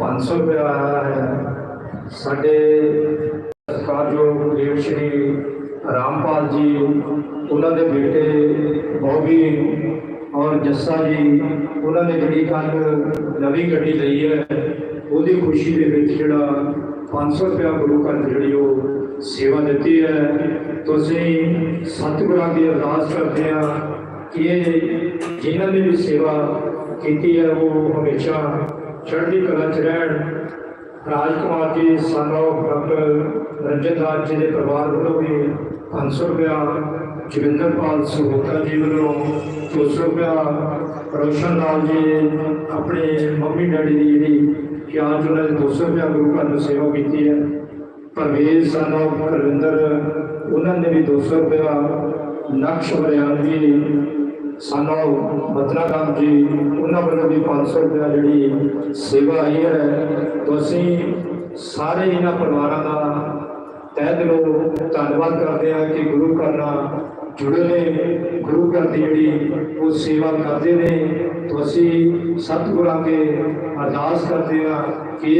500 ਰੁਪਇਆ ਆਇਆ ਹੈ। ਸਾਡੇ ਸਤਿਕਾਰਯੋਗ ਦੇਵ ਸ਼੍ਰੀ ਰਾਮਪਾਲ ਜੀ, ਉਹਨਾਂ ਦੇ ਬੇਟੇ ਬੋਬੀ ਔਰ ਜੱਸਾ ਜੀ, ਉਹਨਾਂ ਨੇ ਜਿਹੜੀ ਕੱਲ ਨਵੀਂ ਗੱਡੀ ਲਈ ਹੈ, ਉਹਦੀ ਖੁਸ਼ੀ ਦੇ ਵਿੱਚ ਜਿਹੜਾ 500 ਰੁਪਇਆ ਗੁਰੂ ਘਰ ਜਿਹੜੀ ਉਹ ਸੇਵਾ ਦਿੱਤੀ ਹੈ। ਤੁਸੀਂ ਸਤਿਗੁਰਾਂ ਦੀ ਅਰਦਾਸ ਕਰਦੇ ਆ ਕਿ ਇਹ ਜਿਨ੍ਹਾਂ ਨੇ ਵੀ ਸੇਵਾ ਕੀਤੀ ਹੈ, ਉਹ ਹਮੇਸ਼ਾ ਚੜ੍ਹਦੀ ਕਲਾ 'ਚ ਰਹਿਣ। ਰਾਜਕੁਮਾਰ ਜੀ, ਸਾਨੂੰ ਡਾਕਟਰ ਰੰਜਨ ਰਾਜ ਜੀ ਦੇ ਪਰਿਵਾਰ ਵੱਲੋਂ ਵੀ 500 ਰੁਪਇਆ ਜਗਿੰਦਰਪਾਲ ਸਹੋਤਾ ਜੀ ਵੱਲੋਂ 200 ਰੁਪਇਆ ਰੋਸ਼ਨ ਲਾਲ ਜੀ ਆਪਣੇ ਮੰਮੀ ਡੈਡੀ ਦੀ ਜਿਹੜੀ ਪਿਆਰ ਉਹਨਾਂ ਦੇ 200 ਰੁਪਇਆ ਗੁਰੂ ਘਰ ਨੂੰ ਸੇਵਾ ਕੀਤੀ ਹੈ। ਪਰਵੇਜ਼, ਸਾਨੂੰ ਰਵਿੰਦਰ ਉਹਨਾਂ ਨੇ ਵੀ 200 ਰੁਪਇਆ ਨਕਸ਼ ਬਰਿਆਨਵੀ ਸਾਨੂੰ ਬਤਨਾ ਰਾਮ ਜੀ ਉਹਨਾਂ ਵੱਲੋਂ ਵੀ 500 ਰੁਪਇਆ ਜਿਹੜੀ ਸੇਵਾ ਆਈ ਹੈ। ਤੁਸੀਂ ਸਾਰੇ ਇਹਨਾਂ ਪਰਿਵਾਰਾਂ ਦਾ ਤਹਿ ਦਿਲੋਂ ਧੰਨਵਾਦ ਕਰਦੇ ਹਾਂ ਕਿ ਗੁਰੂ ਘਰ ਨਾਲ ਜੁੜੇ ਨੇ। ਗੁਰੂ ਘਰ ਦੀ ਜਿਹੜੀ ਉਹ ਸੇਵਾ ਕਰਦੇ ਨੇ। ਤੁਸੀਂ ਸਤਿਗੁਰਾਂ ਦੇ ਅਰਦਾਸ ਕਰਦੇ ਹਾਂ ਕਿ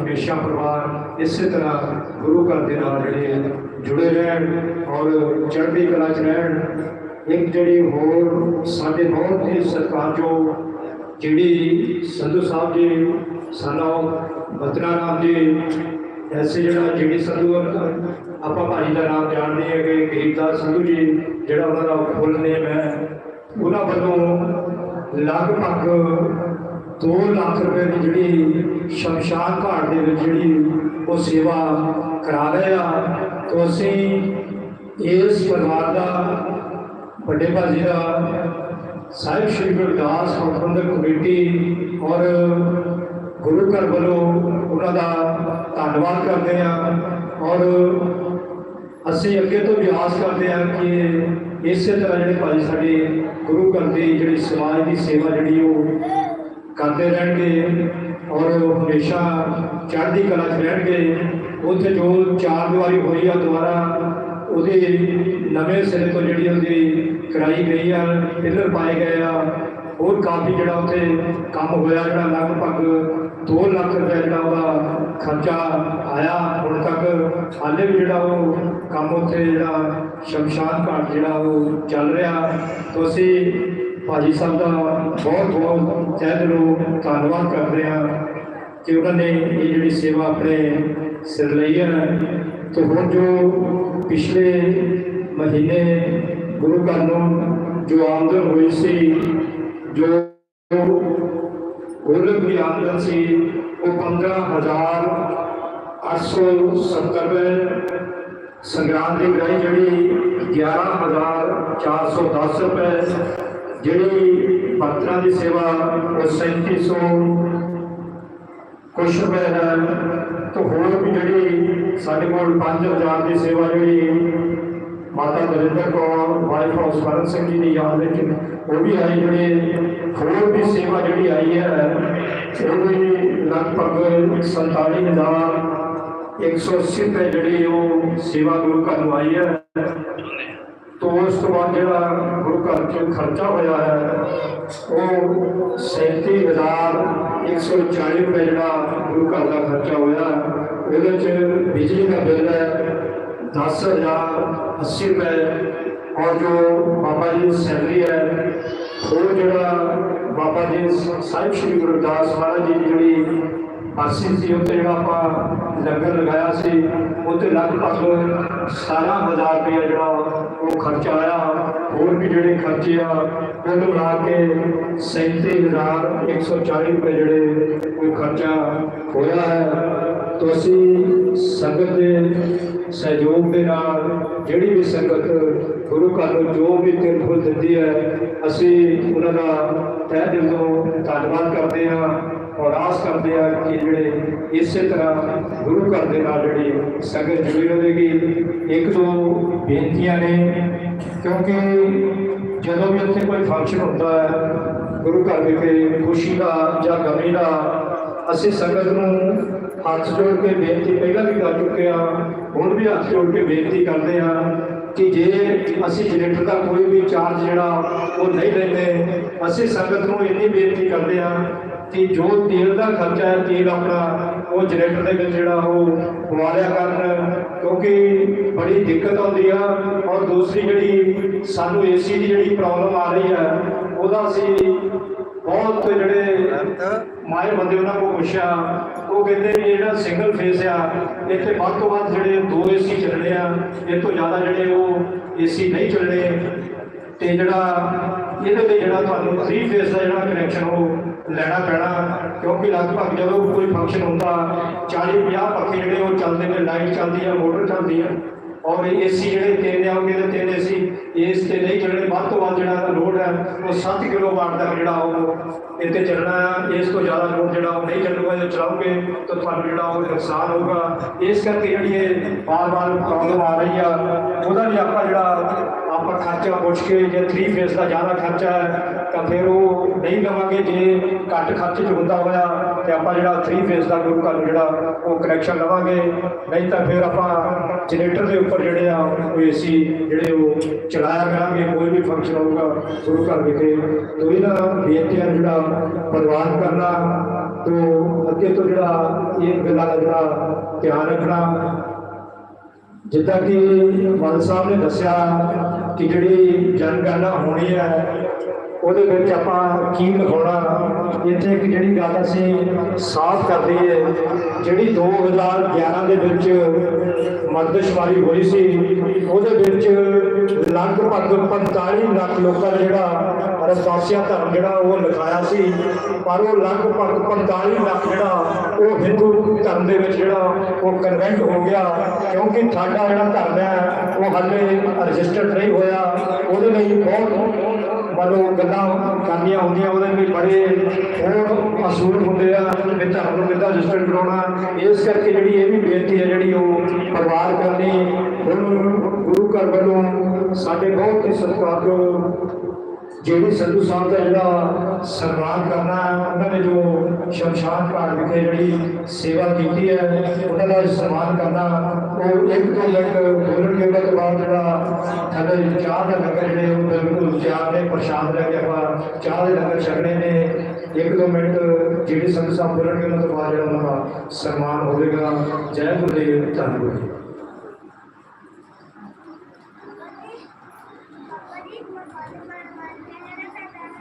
ਹਮੇਸ਼ਾ ਪਰਿਵਾਰ ਇਸੇ ਤਰ੍ਹਾਂ ਗੁਰੂ ਘਰ ਦੇ ਨਾਲ ਜਿਹੜੇ ਜੁੜੇ ਰਹਿਣ ਔਰ ਚੜ੍ਹਦੀ ਕਲਾ 'ਚ ਰਹਿਣ। ਇੱਕ ਜਿਹੜੀ ਹੋਰ ਸਾਡੇ ਬਹੁਤ ਹੀ ਸਤਿਕਾਰਯੋਗ ਜਿਹੜੀ ਸੰਧੂ ਸਾਹਿਬ ਜੀ ਸਾਨੋ ਬਤਨਾ ਰਾਮ ਜੀ, ਐਸੇ ਜਿਹੜਾ ਜਿਹੜੀ ਸੰਧੂ, ਆਪਾਂ ਭਾਜੀ ਦਾ ਨਾਮ ਜਾਣਦੇ ਹੈਗੇ ਗਰੀਬਦਾਸ ਸੰਧੂ ਜੀ, ਜਿਹੜਾ ਉਹਨਾਂ ਦਾ ਫੁੱਲ ਨੇਮ ਹੈ, ਉਹਨਾਂ ਵੱਲੋਂ ਲਗਭਗ 2 ਲੱਖ ਰੁਪਏ ਦੀ ਜਿਹੜੀ ਸ਼ਮਸ਼ਾਨ ਘਾਟ ਦੇ ਵਿੱਚ ਜਿਹੜੀ ਉਹ ਸੇਵਾ ਕਰਾ ਰਹੇ ਆ। ਤੋਂ ਅਸੀਂ ਇਸ ਪਰਿਵਾਰ ਦਾ ਵੱਡੇ ਭਾਜੀ ਦਾ ਸਾਹਿਬ ਸ਼੍ਰੀ ਗੁਰਦਾਸ ਪ੍ਰਬੰਧਕ ਕਮੇਟੀ ਔਰ ਗੁਰੂ ਘਰ ਵੱਲੋਂ ਉਹਨਾਂ ਦਾ ਧੰਨਵਾਦ ਕਰਦੇ ਹਾਂ ਔਰ ਅਸੀਂ ਅੱਗੇ ਤੋਂ ਵੀ ਆਸ ਕਰਦੇ ਹਾਂ ਕਿ ਇਸੇ ਤਰ੍ਹਾਂ ਜਿਹੜੇ ਭਾਜੀ ਸਾਡੇ ਗੁਰੂ ਘਰ ਦੀ ਜਿਹੜੀ ਸਮਾਜ ਦੀ ਸੇਵਾ ਜਿਹੜੀ ਉਹ ਕਰਦੇ ਰਹਿਣਗੇ ਔਰ ਹਮੇਸ਼ਾ ਚੜ੍ਹਦੀ ਕਲਾ 'ਚ ਰਹਿਣਗੇ, ਉੱਥੇ ਜੋ ਚਾਰ ਦੀਵਾਰੀ ਹੋਈ ਆ ਦੁਬਾਰਾ, ਉਹਦੇ ਨਵੇਂ ਸਿਰੇ ਤੋਂ ਜਿਹੜੀ ਉਹਦੀ ਕਰਾਈ ਗਈ ਆ, ਪਿਲਰ ਪਾਏ ਗਏ ਆ। ਹੋਰ ਕਾਫੀ ਜਿਹੜਾ ਉੱਥੇ ਕੰਮ ਹੋਇਆ, ਜਿਹੜਾ ਲਗਭਗ 2 ਲੱਖ ਰੁਪਏ ਜਿਹੜਾ ਉਹਦਾ ਖਰਚਾ ਆਇਆ। ਹੁਣ ਤੱਕ ਹਾਲੇ ਵੀ ਜਿਹੜਾ ਉਹ ਕੰਮ ਉੱਥੇ ਜਿਹੜਾ ਸ਼ਮਸ਼ਾਨ ਘਾਟ ਜਿਹੜਾ ਉਹ ਚੱਲ ਰਿਹਾ। ਤੁਸੀਂ ਭਾਜੀ ਸਾਹਿਬ ਦਾ ਬਹੁਤ ਬਹੁਤ ਤਹਿ ਦਿਲੋਂ ਧੰਨਵਾਦ ਕਰਦੇ ਹਾਂ ਕਿ ਉਹਨਾਂ ਨੇ ਇਹ ਜਿਹੜੀ ਸੇਵਾ ਆਪਣੇ ਸਿਰ ਲਈ ਹੈ। ਤੇ ਹੁਣ ਜੋ ਪਿਛਲੇ ਮਹੀਨੇ ਗੁਰੂ ਘਰ ਨੂੰ ਜੋ ਆਮਦਨ ਹੋਈ ਸੀ, ਜੋ ਗੋਲਕ ਦੀ ਆਮਦਨ ਸੀ, ਉਹ 15870 ਰੁਪਏ ਸੰਗਰਾਮ ਦੀ ਗ੍ਰਾਈ ਜਿਹੜੀ 11410 ਰੁਪਏ, ਜਿਹੜੀ ਪੱਤਰਾਂ ਦੀ ਸੇਵਾ ਉਹ 3700 ਕੁਛ ਰੁਪਏ ਹੈ। ਤਾਂ ਹੋਰ ਵੀ ਜਿਹੜੀ ਸਾਡੇ ਕੋਲ 5000 ਦੀ ਸੇਵਾ ਜਿਹੜੀ ਮਾਤਾ ਦਰਿੰਦਰ ਕੌਰ ਵਾਈਫ ਆਫ ਸਵਰਨ ਸਿੰਘ ਜੀ ਦੀ ਯਾਦ ਵਿੱਚ ਉਹ ਵੀ ਆਈ ਜਿਹੜੇ ਹੋਰ ਵੀ ਸੇਵਾ ਜਿਹੜੀ ਆਈ ਹੈ, ਉਹ ਵੀ ਲਗਭਗ 47000 180 ਰੁਪਏ ਜਿਹੜੀ ਉਹ ਸੇਵਾ ਗੁਰੂ ਘਰ ਨੂੰ ਆਈ ਹੈ। ਤੋਂ ਉਸ ਤੋਂ ਬਾਅਦ ਜਿਹੜਾ ਗੁਰੂ ਘਰ 'ਚ ਖਰਚਾ ਹੋਇਆ ਹੈ, ਉਹ 37140 ਰੁਪਏ ਜਿਹੜਾ ਗੁਰੂ ਘਰ ਦਾ ਖਰਚਾ ਹੋਇਆ। ਉਹਦੇ 'ਚ ਬਿਜਲੀ ਦਾ ਬਿੱਲ ਹੈ 10080 ਰੁਪਏ। ਔਰ ਜੋ ਬਾਬਾ ਜੀ ਦੀ ਸੈਲਰੀ ਹੈ, ਉਹ ਜਿਹੜਾ ਬਾਬਾ ਜੀ ਸਾਹਿਬ ਸ੍ਰੀ ਗੁਰੂ ਰਵਿਦਾਸ ਮਹਾਰਾਜ ਜੀ ਦੀ ਜਿਹੜੀ ਬਰਸੀ ਸੀ, ਉੱਤੇ ਜਿਹੜਾ ਆਪਾਂ ਲੰਗਰ ਲਗਾਇਆ ਸੀ, ਉੱਤੇ ਲਗਭਗ 17000 ਰੁਪਏ ਜਿਹੜਾ ਉਹ ਖਰਚਾ ਆਇਆ। ਹੋਰ ਵੀ ਜਿਹੜੇ ਖਰਚੇ ਆ ਕੁੱਲ ਮਿਲਾ ਕੇ 37140 ਰੁਪਏ ਜਿਹੜੇ ਉਹ ਖਰਚਾ ਹੋਇਆ ਹੈ। ਤੋਂ ਅਸੀਂ ਸੰਗਤ ਦੇ ਸਹਿਯੋਗ ਦੇ ਨਾਲ ਜਿਹੜੀ ਵੀ ਸੰਗਤ ਗੁਰੂ ਘਰ ਨੂੰ ਜੋ ਵੀ ਤਿਰਫੁਲ ਦਿੰਦੀ ਹੈ, ਅਸੀਂ ਉਹਨਾਂ ਦਾ ਤਹਿ ਦਿਲ ਤੋਂ ਧੰਨਵਾਦ ਕਰਦੇ ਹਾਂ ਔਰ ਆਸ ਕਰਦੇ ਹਾਂ ਕਿ ਜਿਹੜੇ ਇਸੇ ਤਰ੍ਹਾਂ ਗੁਰੂ ਘਰ ਦੇ ਨਾਲ ਜਿਹੜੀ ਸੰਗਤ ਜੁੜੀ ਰਹੇਗੀ ਇੱਕ ਦੋ ਬੇਨਤੀਆਂ ਨੇ, ਕਿਉਂਕਿ ਜਦੋਂ ਵੀ ਉੱਥੇ ਕੋਈ ਫੰਕਸ਼ਨ ਹੁੰਦਾ ਹੈ, ਗੁਰੂ ਘਰ ਵਿਖੇ ਖੁਸ਼ੀ ਦਾ ਜਾਂ ਗਮੀ ਦਾ, ਅਸੀਂ ਸੰਗਤ ਨੂੰ ਹੱਥ ਜੋੜ ਕੇ ਬੇਨਤੀ ਪਹਿਲਾਂ ਵੀ ਕਰ ਚੁੱਕੇ ਹਾਂ ਹੁਣ ਵੀ ਹੱਥ ਜੋੜ ਕੇ ਬੇਨਤੀ ਕਰਦੇ ਹਾਂ ਕਿ ਜੇ ਅਸੀਂ ਜਨਰੇਟਰ ਦਾ ਕੋਈ ਵੀ ਚਾਰਜ ਜਿਹੜਾ ਉਹ ਨਹੀਂ ਲੈਂਦੇ ਅਸੀਂ ਸੰਗਤ ਨੂੰ ਇੰਨੀ ਬੇਨਤੀ ਕਰਦੇ ਹਾਂ ਕਿ ਜੋ ਤੇਲ ਦਾ ਖਰਚਾ ਹੈ ਤੇਲ ਆਪਣਾ ਉਹ ਜਨਰੇਟਰ ਦੇ ਵਿੱਚ ਜਿਹੜਾ ਉਹ ਪਵਾ ਲਿਆ ਕਰਨ ਕਿਉਂਕਿ ਬੜੀ ਦਿੱਕਤ ਆਉਂਦੀ ਆ ਔਰ ਦੂਸਰੀ ਜਿਹੜੀ ਸਾਨੂੰ ਏਸੀ ਦੀ ਜਿਹੜੀ ਪ੍ਰੋਬਲਮ ਆ ਰਹੀ ਹੈ ਉਹਦਾ ਅਸੀਂ ਬਹੁਤ ਜਿਹੜੇ ਮਾਹਿਰ ਬੰਦੇ ਉਹਨਾਂ ਕੋਲ ਪੁੱਛਿਆ ਉਹ ਕਹਿੰਦੇ ਵੀ ਜਿਹੜਾ ਸਿੰਗਲ ਫੇਸ ਆ, ਇੱਥੇ ਵੱਧ ਤੋਂ ਵੱਧ ਜਿਹੜੇ ਦੋ ਏਸੀ ਚੱਲਣੇ ਆ, ਇਹ ਤੋਂ ਜ਼ਿਆਦਾ ਜਿਹੜੇ ਉਹ ਏਸੀ ਨਹੀਂ ਚੱਲਣੇ। ਤੇ ਜਿਹੜਾ ਇਹਦੇ ਲਈ ਜਿਹੜਾ ਤੁਹਾਨੂੰ ਥ੍ਰੀ ਫੇਸ ਦਾ ਜਿਹੜਾ ਕਨੈਕਸ਼ਨ ਉਹ ਲੈਣਾ ਪੈਣਾ, ਕਿਉਂਕਿ ਲਗਭਗ ਜਦੋਂ ਕੋਈ ਫੰਕਸ਼ਨ ਹੁੰਦਾ 40 50 ਪੱਖੇ ਜਿਹੜੇ ਉਹ ਚੱਲਦੇ ਨੇ ਲਾਈਟ ਚੱਲਦੀ ਆ ਮੋਟਰ ਚੱਲਦੀ ਆ, ਔਰ ਏਸੀ ਜਿਹੜੇ ਤਿੰਨ ਆਉਗੇ ਤੇ ਤਿੰਨ ਏਸੀ ਇਸ ਤੇ ਨਹੀਂ ਚੱਲਣੇ ਵੱਧ ਤੋਂ ਵੱਧ ਜਿਹੜਾ ਲੋਡ ਹੈ, ਉਹ 7 ਕਿਲੋਵਾਟ ਤੱਕ ਜਿਹੜਾ ਉਹ ਇਹ 'ਤੇ ਚੱਲਣਾ ਹੈ। ਇਸ ਤੋਂ ਜ਼ਿਆਦਾ ਲੋਡ ਜਿਹੜਾ ਉਹ ਨਹੀਂ ਚੱਲੂਗਾ ਜੇ ਚਲਾਓਗੇ ਤਾਂ ਤੁਹਾਨੂੰ ਜਿਹੜਾ ਉਹ ਨੁਕਸਾਨ ਹੋਊਗਾ। ਇਸ ਕਰਕੇ ਜਿਹੜੀ ਇਹ ਬਾਰ-ਬਾਰ ਪ੍ਰੋਬਲਮ ਆ ਰਹੀ ਆ, ਉਹਦਾ ਵੀ ਆਪਾਂ ਜਿਹੜਾ ਆਪਾਂ ਖਰਚਾ ਪੁੱਛ ਕੇ, ਜੇ 3 ਫੇਸ ਦਾ ਜ਼ਿਆਦਾ ਖਰਚਾ ਹੈ ਤਾਂ ਫਿਰ ਉਹ ਨਹੀਂ ਲਵਾਂਗੇ, ਜੇ ਘੱਟ ਖਰਚ 'ਚ ਹੁੰਦਾ ਹੋਇਆ ਤੇ ਆਪਾਂ ਜਿਹੜਾ 3 ਫੇਸ ਦਾ ਗੁਰੂ ਘਰ ਨੂੰ ਜਿਹੜਾ ਉਹ ਕਨੈਕਸ਼ਨ ਲਵਾਂਗੇ। ਨਹੀਂ ਤਾਂ ਫਿਰ ਆਪਾਂ ਜਨਰੇਟਰ ਦੇ ਉੱਪਰ ਜਿਹੜੇ ਆ, ਉਹ ਏਸੀ ਜਿਹੜੇ ਉਹ ਚਲਾਇਆ ਕਰਾਂਗੇ, ਕੋਈ ਵੀ ਫੰਕਸ਼ਨ ਹੋਊਗਾ ਗੁਰੂ ਘਰ ਵਿਖੇ ਤੋਂ ਇਹਨਾਂ ਬੇਨਤੀਆਂ ਜਿਹੜਾ ਪ੍ਰਵਾਨ ਕਰਨਾ, ਤੋਂ ਅੱਗੇ ਤੋਂ ਜਿਹੜਾ ਇਹ ਗੱਲਾਂ ਦਾ ਜਿਹੜਾ ਧਿਆਨ ਰੱਖਣਾ। ਜਿੱਦਾਂ ਕਿ ਵਾਲ ਸਾਹਿਬ ਨੇ ਦੱਸਿਆ ਕਿ ਜਿਹੜੀ ਜਨਗਣਨਾ ਹੋਣੀ ਹੈ ਉਹਦੇ ਵਿੱਚ ਆਪਾਂ ਕੀ ਲਿਖਾਉਣਾ, ਇੱਥੇ ਇੱਕ ਜਿਹੜੀ ਗੱਲ ਅਸੀਂ ਸਾਫ਼ ਕਰ ਲਈਏ ਜਿਹੜੀ 2011 ਦੇ ਵਿੱਚ ਮਰਦਸ਼ਵਾਰੀ ਹੋਈ ਸੀ, ਉਹਦੇ ਵਿੱਚ ਲਗਭਗ 45 ਲੱਖ ਲੋਕਾਂ ਦਾ ਜਿਹੜਾ ਰਸਾਸੀਆ ਧਰਮ ਜਿਹੜਾ ਉਹ ਲਿਖਾਇਆ ਸੀ, ਪਰ ਉਹ ਲਗਭਗ 45 ਲੱਖ ਜਿਹੜਾ ਉਹ ਹਿੰਦੂ ਧਰਮ ਦੇ ਵਿੱਚ ਜਿਹੜਾ ਉਹ ਕਨਵੈਂਟ ਹੋ ਗਿਆ, ਕਿਉਂਕਿ ਸਾਡਾ ਜਿਹੜਾ ਧਰਮ ਹੈ, ਉਹ ਹਾਲੇ ਰਜਿਸਟਰਡ ਨਹੀਂ ਹੋਇਆ, ਉਹਦੇ ਲਈ ਬਹੁਤ ਮਤਲਬ ਗੱਲਾਂ ਕਰਨੀਆਂ ਹੁੰਦੀਆਂ, ਉਹਦੇ ਲਈ ਬੜੇ ਹੋਰ ਅਸੂਲ ਹੁੰਦੇ ਆ, ਵੀ ਧਰਮ ਨੂੰ ਕਿੱਦਾਂ ਰਜਿਸਟਰ ਕਰਾਉਣਾ। ਇਸ ਕਰਕੇ ਜਿਹੜੀ ਇਹ ਵੀ ਬੇਨਤੀ ਹੈ, ਜਿਹੜੀ ਉਹ ਪਰਿਵਾਰ ਕਰਨੀ, ਹੁਣ ਗੁਰੂ ਘਰ ਵੱਲੋਂ ਸਾਡੇ ਬਹੁਤ ਹੀ ਸਤਿਕਾਰਯੋਗ ਜਿਹੜੀ ਸੰਧੂ ਸਾਹਿਬ ਦਾ ਜਿਹੜਾ ਸਨਮਾਨ ਕਰਨਾ ਹੈ, ਉਹਨਾਂ ਨੇ ਜੋ ਸ਼ਮਸ਼ਾਨ ਘਾਟ ਵਿਖੇ ਜਿਹੜੀ ਸੇਵਾ ਕੀਤੀ ਹੈ, ਉਹਨਾਂ ਦਾ ਸਨਮਾਨ ਕਰਨਾ ਇੱਕ ਤੋਂ ਮਿੰਟ ਬੋਲਣਗੇ ਉਹਦੇ ਤੋਂ ਬਾਅਦ ਜਿਹੜਾ ਥੱਲੇ ਚਾਹ ਦਾ ਲੰਗਰ ਜਿਹੜੇ ਉਹ ਬਿਲਕੁਲ ਚਾਹ ਦੇ ਪ੍ਰਸ਼ਾਦ ਲੈ ਕੇ ਆਪਾਂ ਚਾਹ ਦੇ ਲੰਗਰ ਛਕਣੇ ਨੇ। ਇੱਕ ਦੋ ਮਿੰਟ ਜਿਹੜੇ ਸੰਧੂ ਸਾਹਿਬ ਬੋਲਣਗੇ, ਉਹਨਾਂ ਤੋਂ ਬਾਅਦ ਜਿਹੜਾ ਉਹਨਾਂ ਦਾ ਸਨਮਾਨ ਹੋਵੇਗਾ। ਜੈ ਗੁਰਦੇਵ, ਧੰਨਵਾਦ।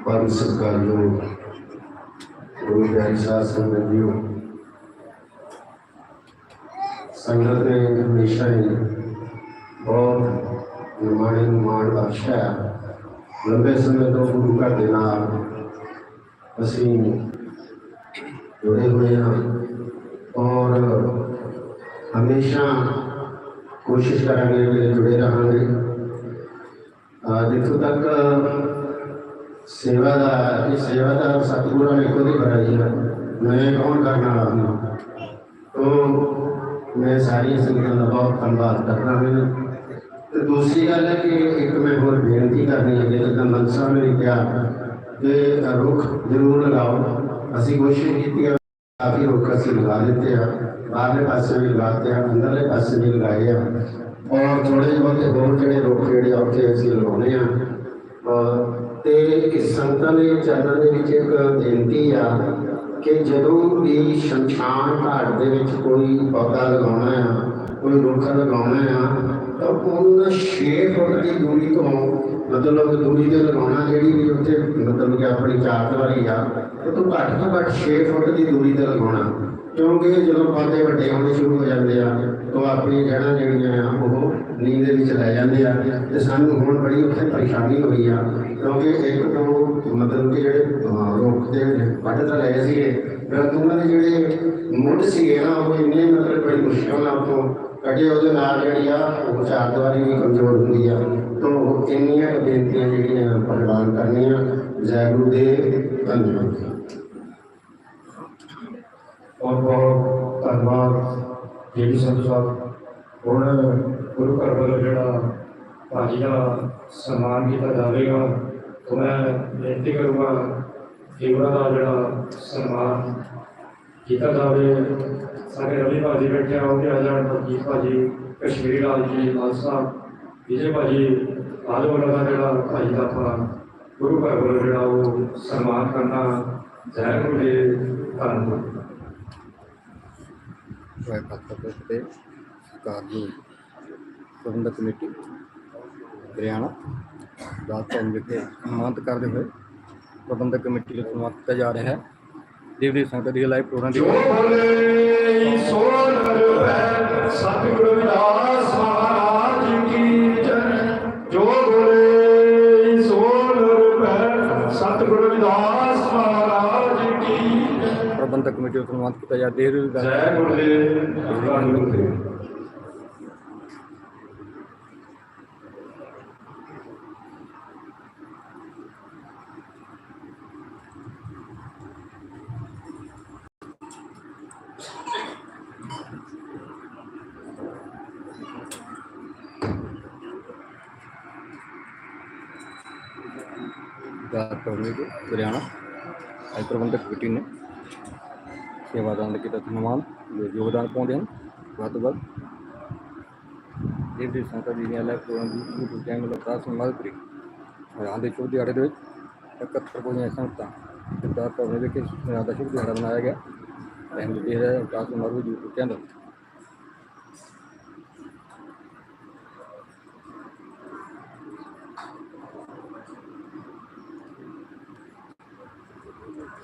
ਪਰਮ ਸਤਿਕਾਰਯੋਗ ਗੁਰੂ ਪਿਆਰੀ ਸਾਧ ਸੰਗਤ ਜੀਓ। ਸੰਗਤ ਨੇ ਹਮੇਸ਼ਾ ਹੀ ਬਹੁਤ ਨਿਮਾਣੇ ਨੂੰ ਮਾਣ ਬਖਸ਼ਿਆ ਹੈ। ਲੰਬੇ ਸਮੇਂ ਤੋਂ ਗੁਰੂ ਘਰ ਦੇ ਨਾਲ ਅਸੀਂ ਜੁੜੇ ਹੋਏ ਹਾਂ ਔਰ ਹਮੇਸ਼ਾ ਕੋਸ਼ਿਸ਼ ਕਰਾਂਗੇ ਕਿ ਜੁੜੇ ਰਹਾਂਗੇ ਅਹ ਜਿੱਥੋਂ ਤੱਕ ਸੇਵਾ ਦਾ ਇਹ ਸੇਵਾ ਦਾ ਸਤਿਗੁਰਾਂ ਨੇ ਖੁਦ ਹੀ ਕਰਾਈ ਹੈ ਮੈਂ ਕੌਣ ਕਰਨ ਵਾਲਾ ਹਾਂ ਤੋ ਮੈਂ ਸਾਰੀਆਂ ਸੰਗਤਾਂ ਦਾ ਬਹੁਤ ਧੰਨਵਾਦ ਕਰਦਾ ਹਾਂ ਤੇ ਦੂਸਰੀ ਗੱਲ ਹੈ ਕਿ ਇੱਕ ਮੈਂ ਹੋਰ ਬੇਨਤੀ ਕਰਨੀ ਹੈ ਜਿੱਦਾਂ ਮਨਸਾ ਨੇ ਕਿਹਾ ਕਿ ਰੁੱਖ ਜ਼ਰੂਰ ਲਗਾਓ। ਅਸੀਂ ਕੋਸ਼ਿਸ਼ ਕੀਤੀ ਹੈ, ਕਾਫੀ ਰੁੱਖ ਅਸੀਂ ਲਗਾ ਦਿੱਤੇ ਆ। ਬਾਹਰਲੇ ਪਾਸੇ ਵੀ ਲਗਾਤੇ ਆ, ਅੰਦਰਲੇ ਪਾਸੇ ਵੀ ਲਗਾਏ ਆ। ਔਰ ਥੋੜੇ ਬਹੁਤੇ ਹੋਰ ਜਿਹੜੇ ਰੁੱਖ ਜਿਹੜੇ ਆ, ਉੱਥੇ ਅਸੀਂ ਲਗਾਉਣੇ ਆ। ਅਹ ਤੇ ਇਸ ਸੰਤਾਂ ਦੇ ਚਰਨਾਂ ਦੇ ਵਿੱਚ ਇੱਕ ਬੇਨਤੀ ਆ ਕਿ ਜਦੋਂ ਵੀ ਸ਼ਮਸ਼ਾਨ ਘਾਟ ਦੇ ਵਿੱਚ ਕੋਈ ਪੌਦਾ ਲਗਾਉਣਾ ਆ, ਕੋਈ ਰੁੱਖ ਲਗਾਉਣਾ ਆ, ਤਾਂ ਉਹਨਾਂ 6 ਫੁੱਟ ਦੀ ਦੂਰੀ ਤੋਂ ਮਤਲਬ ਦੂਰੀ ਤੇ ਲਗਾਉਣਾ ਜਿਹੜੀ ਵੀ ਉੱਥੇ ਮਤਲਬ ਕਿ ਆਪਣੀ ਚਾਰ ਦੀਵਾਰੀ ਆ ਉਹ ਤੋਂ ਘੱਟ ਤੋਂ ਘੱਟ 6 ਫੁੱਟ ਦੀ ਦੂਰੀ ਤੇ ਲਗਾਉਣਾ। ਕਿਉਂਕਿ ਜਦੋਂ ਪੌਦੇ ਵੱਡੇ ਹੋਣੇ ਸ਼ੁਰੂ ਹੋ ਜਾਂਦੇ ਆ ਤਾਂ ਆਪਣੀ ਜੜ੍ਹਾਂ ਜਿਹੜੀਆਂ ਆ, ਉਹ ਨੀਂਦ ਦੇ ਵਿੱਚ ਲੈ ਜਾਂਦੇ ਆ। ਤੇ ਸਾਨੂੰ ਹੁਣ ਬੜੀ ਉੱਥੇ ਪਰੇਸ਼ਾਨੀ ਹੋਈ ਆ, ਕਿਉਂਕਿ ਇੱਕ ਤੋਂ ਮਤਲਬ ਕਿ ਜਿਹੜੇ ਅਹ, ਦੇ ਵੱਢ ਤਾਂ ਲਏ ਸੀਗੇ ਪਰ ਉਹਨਾਂ ਦੇ ਜਿਹੜੇ ਮੁੱਢ ਸੀਗੇ ਨਾ ਉਹ ਇੰਨੇ ਮਤਲਬ ਬੜੀ ਮੁਸ਼ਕਲ ਨਾਲ ਉੱਥੋਂ ਕੱਢੇ ਉਹਦੇ ਨਾਲ ਜਿਹੜੀ ਆ ਉਹ ਚਾਰ ਦੀਵਾਰੀ ਵੀ ਕਮਜ਼ੋਰ ਹੁੰਦੀ ਆ। ਤੋਂ ਇੰਨੀਆਂ ਬੇਨਤੀਆਂ ਜਿਹੜੀਆਂ ਪ੍ਰਵਾਨ ਕਰਨੀਆਂ ਜੈ ਗੁਰੂ ਦੇ ਧੰਨਵਾਦ। ਬਹੁਤ ਬਹੁਤ ਧੰਨਵਾਦ ਜੀ ਸੰਧੂ ਸਾਹਿਬ। ਹੁਣ ਗੁਰੂ ਘਰ ਵੱਲੋਂ ਜਿਹੜਾ ਭਾਜੀ ਦਾ ਸਨਮਾਨ ਕੀਤਾ ਜਾਵੇਗਾ ਮੈਂ ਬੇਨਤੀ ਕਰੂੰਗਾ ਕਿ ਉਹਨਾਂ ਦਾ ਜਿਹੜਾ ਸਨਮਾਨ ਕੀਤਾ ਜਾਵੇ, ਸਾਡੇ ਰਵੀ ਭਾਜੀ ਬੈਠੇ ਆ ਉਹਦੇ ਹਜ਼ਾਰ ਮਨਜੀਤ ਭਾਜੀ, ਕਸ਼ਮੀਰੀ ਲਾਲ ਜੀ, ਲਾਲ ਸਾਹਿਬ, ਵਿਜੇ ਭਾਜੀ ਆਲੂ ਦਾ ਜਿਹੜਾ ਭਾਜੀ ਦਾ ਆਪਾਂ ਗੁਰੂ ਘਰ ਵੱਲੋਂ ਜਿਹੜਾ ਉਹ ਸਨਮਾਨ ਕਰਨਾ ਜੈ ਗੁਰਦੇਵ ਧੰਨਵਾਦ ਵਾਹਿ ਖਾਲਸਾ ਵਾਹਿ ਫਤਿਹ ਪ੍ਰਬੰਧਕ ਕਮੇਟੀ, ਹਰਿਆਣਾ ਦਾ ਕੌਮ ਵਿਖੇ ਸਨਮਾਨਿਤ ਕਰਦੇ ਹੋਏ ਪ੍ਰਬੰਧਕ ਕਮੇਟੀ ਨੂੰ ਸਨਮਾਨਿਤ ਕੀਤਾ ਜਾ ਰਿਹਾ ਹੈ। ਦੇਵ ਦੀ ਸੰਗਤ ਦੀ ਲਾਈਵ ਪ੍ਰੋਗਰਾਮ ਦੀ ਜੋ ਬੋਲੇ ਸੋ ਨਰਵੈ ਸਤਿਗੁਰੂ ਵਿਦਾਸ ਮਹਾਰਾਜ ਕੀ ਜੈ। ਜੋ ਬੋਲੇ ਸੋ ਨਰਵੈ ਸਤਿਗੁਰੂ ਵਿਦਾਸ ਮਹਾਰਾਜ ਕੀ ਜੈ। ਪ੍ਰਬੰਧਕ ਕਮੇਟੀ ਨੂੰ ਸਨਮਾਨਿਤ ਕੀਤਾ ਜਾ ਦੇਵ ਦੀ ਜੈ ਗੁਰਦੇਵ ਧੰਨ ਗੁਰਦੇਵ ਦਾਤ ਕੌਮ ਵਿਖੇ ਹਰਿਆਣਾ ਅੱਜ ਪ੍ਰਬੰਧਕ ਕਮੇਟੀ ਨੇ ਸੇਵਾਦਾਨ ਦਾ ਕੀਤਾ ਧੰਨਵਾਦ ਜੋ ਯੋਗਦਾਨ ਪਾਉਂਦੇ ਹਨ, ਵੱਧ ਤੋਂ ਵੱਧ। ਦੇਵ ਸੰਗਤਾਂ ਸੰਗਤ ਦੀ ਲਾਈਵ ਪ੍ਰੋਗਰਾਮ ਦੀ YouTube ਚੈਨਲ ਦਾ ਸਨਮਾਨਿਤ ਕਰੀ। ਹਰਿਆਣਾ ਦੇ ਸ਼ੁਭ ਦਿਹਾੜੇ ਦੇ ਵਿੱਚ 71 ਕੋਈਆਂ ਸੰਗਤਾਂ ਸਰਦਾਰ ਕੌਮ ਵਿਖੇ ਹਰਿਆਣਾ ਦਾ ਸ਼ੁਭ ਦਿਹਾੜਾ ਮਨਾਇਆ ਗਿਆ। ਅਹਿਮ ਦੇ ਰਿਹਾ ਵਿਕਾਸ ਮਰੂ YouTube ਚੈਨਲ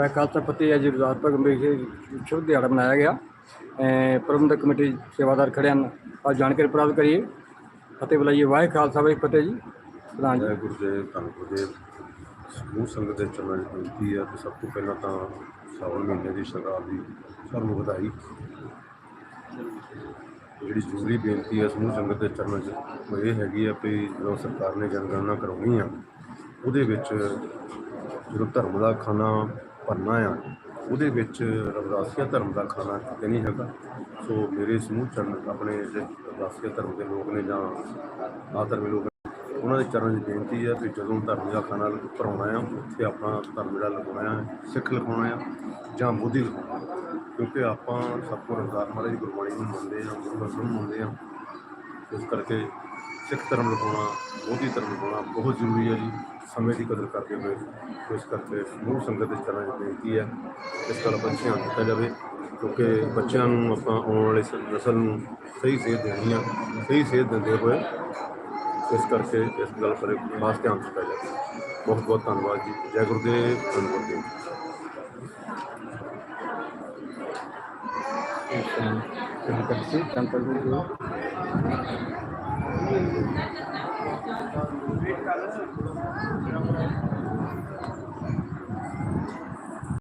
ਵਾਹਿ ਖਾਲਸਾ ਫਤਿਹ ਅੱਜ ਰਜ਼ਾਤ ਭਗਮ ਵਿਖੇ ਸ਼ੁਭ ਦਿਹਾੜਾ ਮਨਾਇਆ ਗਿਆ। ਅਹ ਪ੍ਰਬੰਧਕ ਕਮੇਟੀ ਸੇਵਾਦਾਰ ਖੜੇ ਹਨ ਅੱਜ ਜਾਣਕਾਰੀ ਪ੍ਰਾਪਤ ਕਰੀਏ। ਫਤਿਹ ਬੁਲਾਈਏ। ਵਾਹਿ ਖਾਲਸਾ ਵਾਹਿ ਫਤਿਹ ਜੀ। ਪ੍ਰਧਾਨ ਜੀ। ਜੈ ਗੁਰਦੇਵ ਧੰਨ ਗੁਰਦੇਵ ਸਮੂਹ ਸੰਗਤ ਦੇ ਚਰਨਾਂ 'ਚ ਬੇਨਤੀ ਹੈ ਕਿ ਸਭ ਤੋਂ ਪਹਿਲਾਂ ਤਾਂ ਸਾਵਣ ਮਹੀਨੇ ਦੀ ਸਰਕਾਰ ਦੀ ਸਭ ਨੂੰ ਵਧਾਈ। ਜਿਹੜੀ ਜ਼ਰੂਰੀ ਬੇਨਤੀ ਹੈ ਸਮੂਹ ਸੰਗਤ ਦੇ ਚਰਨਾਂ 'ਚ, ਉਹ ਇਹ ਹੈਗੀ ਆ ਵੀ ਜਦੋਂ ਸਰਕਾਰ ਨੇ ਜਨਗਣਨਾ ਕਰਾਉਣੀ ਆ, ਉਹਦੇ ਵਿੱਚ ਜਦੋਂ ਧਰਮ ਦਾ ਖਾਨਾ ਭਰਨਾ ਆ, ਉਹਦੇ ਵਿੱਚ ਰਵਦਾਸੀਆ ਧਰਮ ਦਾ ਖਾਣਾ ਕਿਤੇ ਨਹੀਂ ਹੈਗਾ। ਸੋ ਮੇਰੇ ਸਮੂਹ ਚਰਨ ਆਪਣੇ ਜਿਹੜੇ ਰਵਿਦਾਸੀਆ ਧਰਮ ਦੇ ਲੋਕ ਨੇ ਜਾਂ ਆ ਧਰਮੀ ਲੋਕ ਉਹਨਾਂ ਦੇ ਚਰਨ 'ਚ ਬੇਨਤੀ ਹੈ ਕਿ ਜਦੋਂ ਧਰਮ ਦਾ ਖਾਣਾ ਭਰਾਉਣਾ ਆ, ਉੱਥੇ ਆਪਣਾ ਧਰਮ ਜਿਹੜਾ ਲਗਾਉਣਾ ਆ, ਸਿੱਖ ਲਿਖਾਉਣਾ ਆ ਜਾਂ ਬੋਧੀ ਲਿਖਾਉਣਾ। ਕਿਉਂਕਿ ਆਪਾਂ ਸਭ ਤੋਂ ਰਵਿਦਾਸ ਮਹਾਰਾਜ ਦੀ ਗੁਰਬਾਣੀ ਨੂੰ ਮੰਨਦੇ ਹਾਂ ਗੁਰੂ ਗ੍ਰੰਥ ਨੂੰ ਮੰਨਦੇ ਹਾਂ ਇਸ ਕਰਕੇ ਸਿੱਖ ਧਰਮ ਲਿਖਾਉਣਾ ਬੋਧੀ ਧਰਮ ਲਿਖਾਉਣਾ ਬਹੁਤ ਜ਼ਰੂਰੀ ਹੈ ਜੀ। ਸਮੇਂ ਦੀ ਕਦਰ ਕਰਦੇ ਹੋਏ, ਇਸ ਕਰਕੇ ਸਮੂਹ ਸੰਗਤ ਦੇ ਚਰਨਾਂ 'ਚ ਬੇਨਤੀ ਹੈ, ਇਸ ਗੱਲ ਪਰ ਧਿਆਨ ਦਿੱਤਾ ਜਾਵੇ, ਕਿਉਂਕਿ ਬੱਚਿਆਂ ਨੂੰ ਆਪਾਂ ਆਉਣ ਵਾਲੇ ਨਸਲ ਨੂੰ ਸਹੀ ਸੇਧ ਦੇਣੀ ਆ, ਸਹੀ ਸੇਧ ਦਿੰਦੇ ਹੋਏ ਇਸ ਕਰਕੇ ਇਸ ਗੱਲ ਪਰ ਖਾਸ ਧਿਆਨ ਦਿੱਤਾ ਜਾਵੇ। ਬਹੁਤ ਬਹੁਤ ਧੰਨਵਾਦ ਜੀ। ਜੈ ਗੁਰਦੇਵ ਧੰਨ ਗੁਰਦੇਵ। ਸੰਕਟ ਸੀ Thank you.